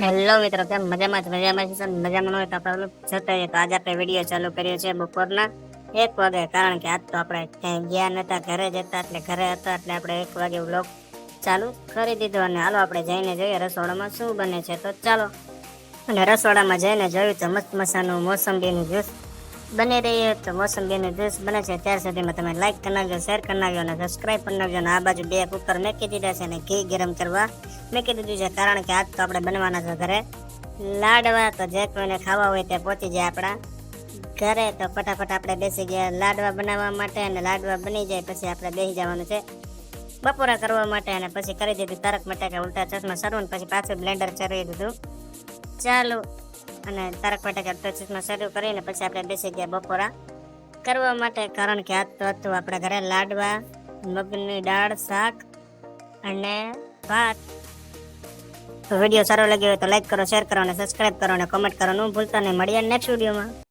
Hello મિત્રો, કેમ મજામાં જ મજામાં છે મજામાં હોય તો આપણે જોતા હોઈએ તો આજે આપણે વીડિયો ચાલુ કર્યો છે બપોરના. એક વાગે, કારણ કે આજ તો આપણે ક્યાંય ગયા નતા, ઘરે જ હતા, એટલે ઘરે હતા, એટલે આપણે એક વાગે વ્લોગ ચાલુ કરી દીધો. અને હાલો આપણે જઈને જોઈએ રસોડામાં શું બને છે. તો ચાલો. અને રસોડામાં જઈને જોયું તો મસ્ત મસાનું મોસંબીનું જ્યુસ બની રહ્યું તો મોસંબીનું જ્યુસ બને છે. ત્યાર સુધીમાં તમે લાઈક કરી નાખજો શેર કરી નાખજો અને સબસ્ક્રાઈબ કરી નાખજો. અને આ બાજુ બે કુકર મેકી દીધા છે અને ઘી ગરમ કરવા મેકી દીધું છે કારણ કે આજ તો આપણે બનવાના છે ઘરે. લાડવા તો જે કોઈને ખાવા હોય તે પહોંચી જાય આપણા. ઘરે તો ફટાફટ આપણે બેસી ગયા. લાડવા બનાવવા માટે અને લાડવા બની જાય પછી આપણે બેસી જવાનું છે. બપોરા કરવા માટે અને પછી કરી દીધું તરક મટાકા ઉલટા ચશ્મા સરવું પછી પાછું બ્લેન્ડર ચરવી દીધું. ચાલુ. અને તરક મટાકા ઉલટા ચશ્મા શરૂ કરીને પછી આપણે બેસી ગયા બપોરા. કરવા માટે કારણ કે આજ તો હતું આપણા ઘરે લાડવા, મગની દાળ, શાક અને ભાત. તો વીડિયો સારો લાગ્યો હોય તો લાઈક કરો શેર કરો અને સબસ્ક્રાઈબ કરો અને કમેન્ટ કરવાનું ભૂલતા નહીં. મળીએ નેક્સ્ટ વિડીયોમાં